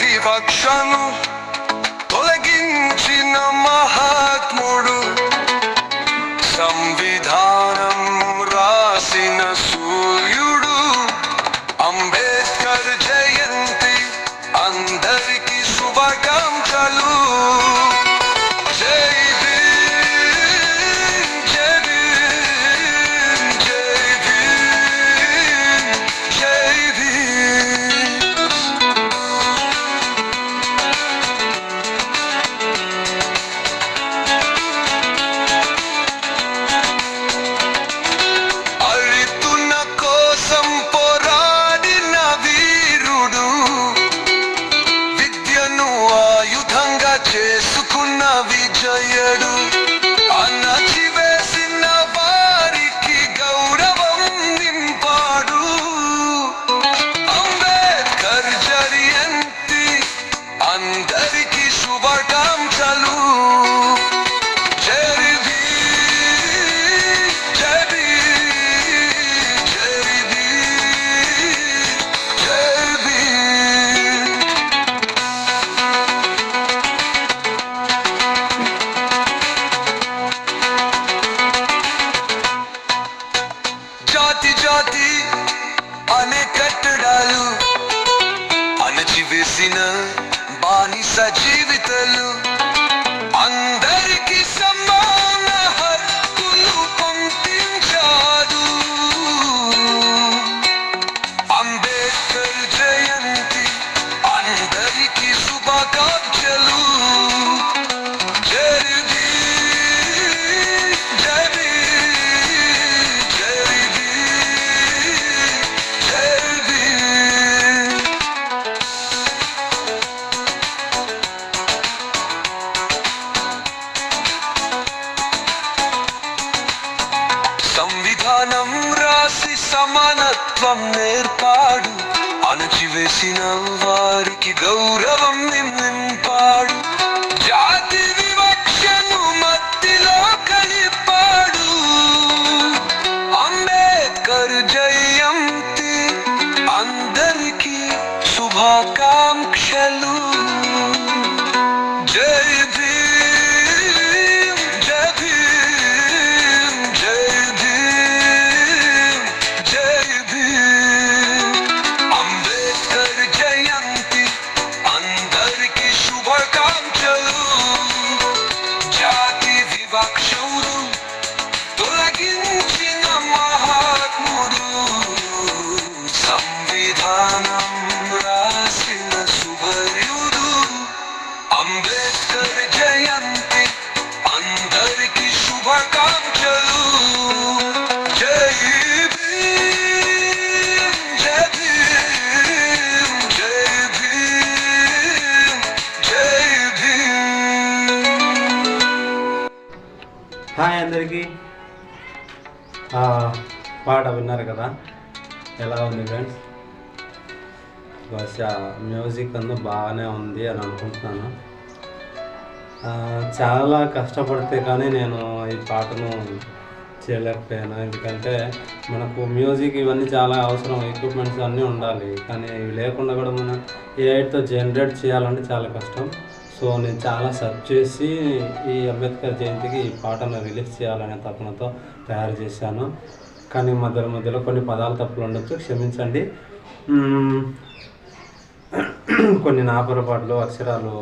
వివక్షను తొలగించిన మహాత్ముడు సంవిధానం రాసిన సూర్యుడు అంబేద్కర్ జయంతి అందరికి శుభాకాంక్షలు అణచివేసిన బానిస జీవితలు సమానత్వం నేర్పాడు అణచివేసిన వారికి గౌరవం నింపాడు. జాతి వివక్షను మధ్యలో కలిపాడు. అంబేద్కర్ జయంతి అందరికీ శుభాకాంక్షలు. జయ హాయ్ అందరికీ. ఆ, పాట విన్నారు కదా? ఎలా ఉంది ఫ్రెండ్స్? బహుశా మ్యూజిక్ అంతా బాగానే ఉంది అని అనుకుంటున్నాను. చాలా కష్టపడితే కానీ నేను ఈ పాటను చేయలేకపోయాను. ఎందుకంటే మనకు మ్యూజిక్ ఇవన్నీ చాలా అవసరం ఎక్విప్మెంట్స్ అన్నీ ఉండాలి. కానీ ఇవి లేకుండా కూడా మనం ఏఐతో జనరేట్ చేయాలంటే చాలా కష్టం. సో నేను చాలా సెర్చ్ చేసి ఈ అంబేద్కర్ జయంతికి ఈ పాటను రిలీజ్ చేయాలనే తపనతో తయారు చేశాను. కానీ మధ్యలో మధ్యలో కొన్ని పదాలు తప్పులు ఉండొచ్చు క్షమించండి. కొన్ని నాపరపాట్లు అక్షరాలు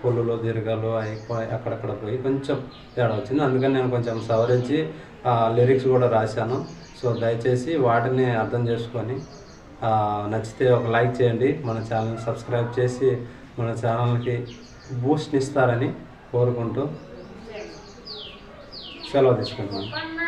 పొల్లులో దీర్ఘాలు అయిపోయి అక్కడక్కడ పోయి కొంచెం తేడా వచ్చింది అందుకని నేను కొంచెం సవరించి లిరిక్స్ కూడా రాశాను. సో దయచేసి వాటిని అర్థం చేసుకొని నచ్చితే ఒక లైక్ చేయండి. మన ఛానల్ సబ్స్క్రైబ్ చేసి మన ఛానల్కి బూస్ట్ ఇస్తారని కోరుకుంటూ సెలవు తీసుకుంటున్నాను.